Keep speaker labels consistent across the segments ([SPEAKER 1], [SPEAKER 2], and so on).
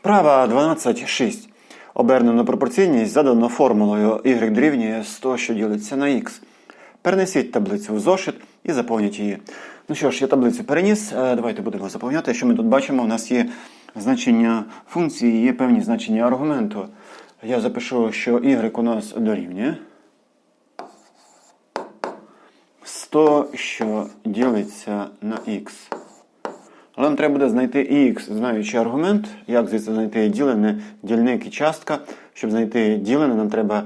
[SPEAKER 1] Вправа 12.6. Обернено пропорційність задано формулою y дорівнює 100, що ділиться на x. Перенесіть таблицю в зошит і заповніть її. Ну що ж, я таблицю переніс. Е, Давайте будемо заповняти. Що ми тут бачимо? У нас є значення функції, є певні значення аргументу. Я запишу, що y у нас дорівнює 100, що ділиться на x. Але нам треба буде знайти і х, знаючи аргумент, як звідси знайти ділене, дільник і частка. Щоб знайти ділене, нам треба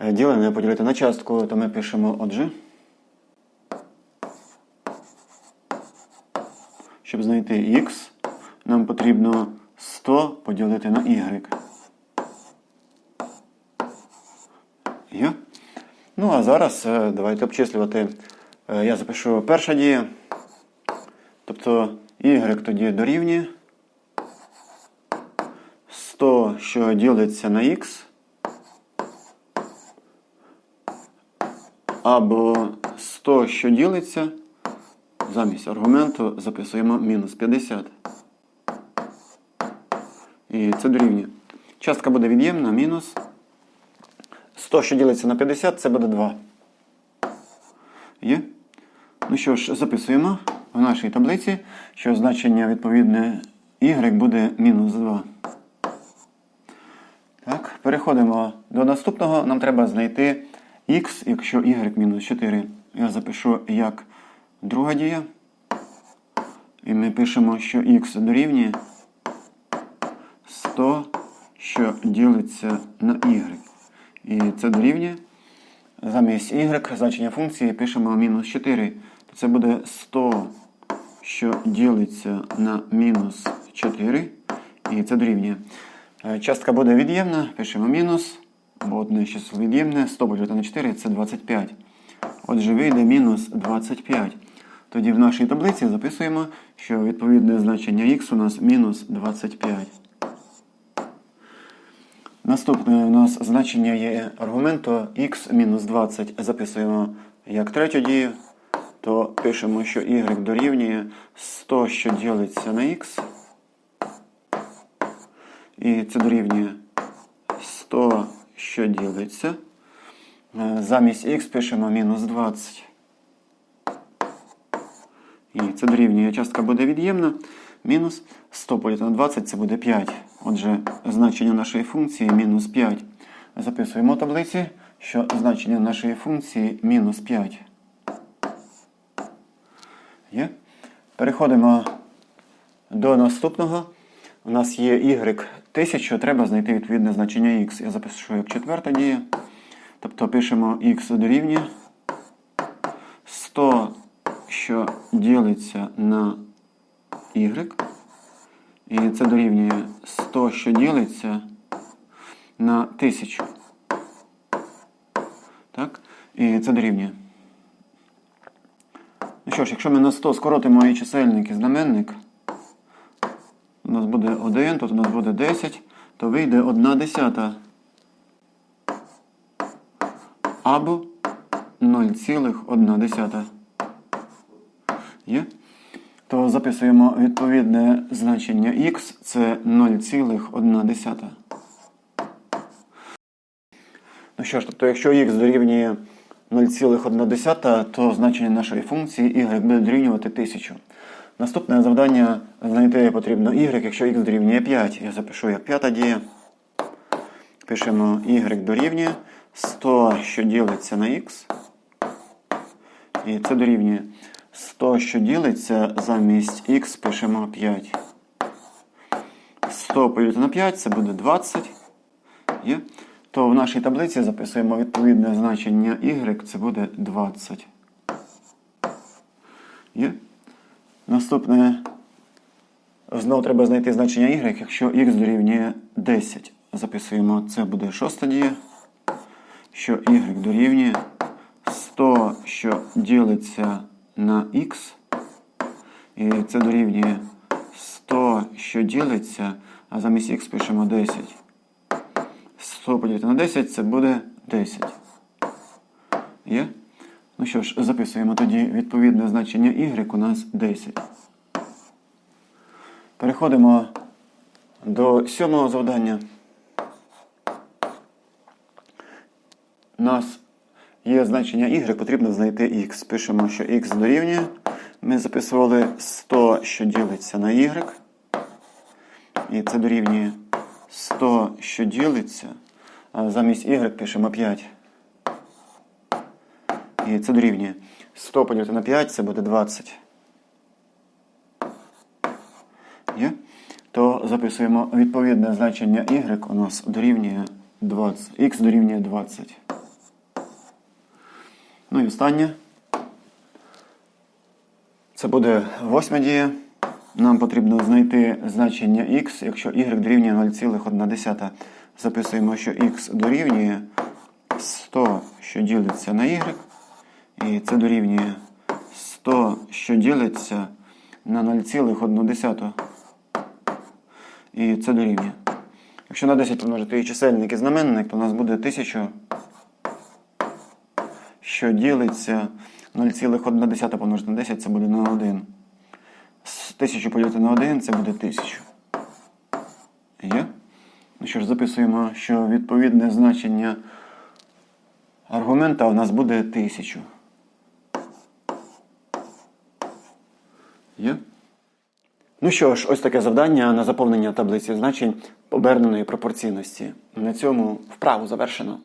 [SPEAKER 1] е, ділене поділити на частку, то ми пишемо отже. Щоб знайти х, нам потрібно 100 поділити на y. Є? Ну, а зараз е, давайте обчислювати. Е, Я запишу перша дія. Тобто y тоді дорівнює 100, що ділиться на x, або 100, що ділиться, замість аргументу записуємо мінус 50. І це дорівнює. Частка буде від'ємна, мінус 100, що ділиться на 50, це буде 2. Є? Ну що ж, записуємо в нашій таблиці, що значення відповідне y буде мінус 2. Так, переходимо до наступного. Нам треба знайти x, якщо y мінус 4. Я запишу як друга дія. І ми пишемо, що x дорівнює 100, що ділиться на y. І це дорівнює. Замість y значення функції пишемо мінус 4. Це буде 100, що ділиться на мінус 4. І це дорівнює. Е, Частка буде від'ємна, пишемо мінус, бо одне число від'ємне, 100 поділити на 4 це 25. Отже, вийде мінус 25. Тоді в нашій таблиці записуємо, що відповідне значення х у нас мінус 25. Наступне у нас значення є аргументу x мінус 20. Записуємо як третю дію, то пишемо, що y дорівнює 100, що ділиться на x. І це дорівнює 100, що ділиться. Е, Замість x пишемо мінус 20. І це дорівнює. Частка буде від'ємна. Мінус 100 поділити на 20 це буде 5. Отже, значення нашої функції мінус 5. Записуємо в таблиці, що значення нашої функції мінус 5. Є? Переходимо до наступного. У нас є y 1000, треба знайти відповідне значення x. Я запишу як четверта дія. Тобто пишемо x дорівнює 100, що ділиться на y. І це дорівнює 100, що ділиться на 1000. Так? І це дорівнює. Що ж, якщо ми на 100 скоротимо і чисельник і знаменник, у нас буде 1, тут у нас буде 10, то вийде 1 десята. Або 0,1 десята. Є? То записуємо відповідне значення х, це 0,1. Ну що ж, тобто, якщо х дорівнює 0,1, то значення нашої функції y буде дорівнювати 1000. Наступне завдання знайти потрібно y, якщо х дорівнює 5. Я запишу як п'ята дія. Пишемо y дорівнює 100, що ділиться на х. І це дорівнює 100, що ділиться замість х пишемо 5. 100 поділити на 5 це буде 20. То в нашій таблиці записуємо відповідне значення y, це буде 20. Є? Наступне. Знову треба знайти значення y, якщо х дорівнює 10. Записуємо, це буде шоста дія. Що y дорівнює 100, що ділиться на х. І це дорівнює 100, що ділиться, а замість х пишемо 10. 100 поділити на 10 це буде 10. Є? Ну що ж, записуємо тоді відповідне значення y у нас 10. Переходимо до до сьомого завдання. У нас є значення y, потрібно знайти x. Пишемо, що x дорівнює. Ми записували 100, що ділиться на y. І це дорівнює 100, що ділиться. Замість y пишемо 5. І це дорівнює 100 поділити на 5, це буде 20. Є? То записуємо відповідне значення y у нас дорівнює 20. Х дорівнює 20. Ну і останнє. Це буде восьма дія. Нам потрібно знайти значення х, якщо y дорівнює 0,1. Записуємо, що х дорівнює 100, що ділиться на y. І це дорівнює 100, що ділиться на 0,1. І це дорівнює. Якщо на 10 помножити і чисельник і знаменник, то у нас буде 1000, що ділиться 0,1 помножити на 10, це буде на 1. 1000 поділити на 1, це буде 1000. Що ж, записуємо, що відповідне значення аргумента у нас буде 1000. Є? Ну що ж, ось таке завдання на заповнення таблиці значень оберненої пропорційності. На цьому вправу завершено.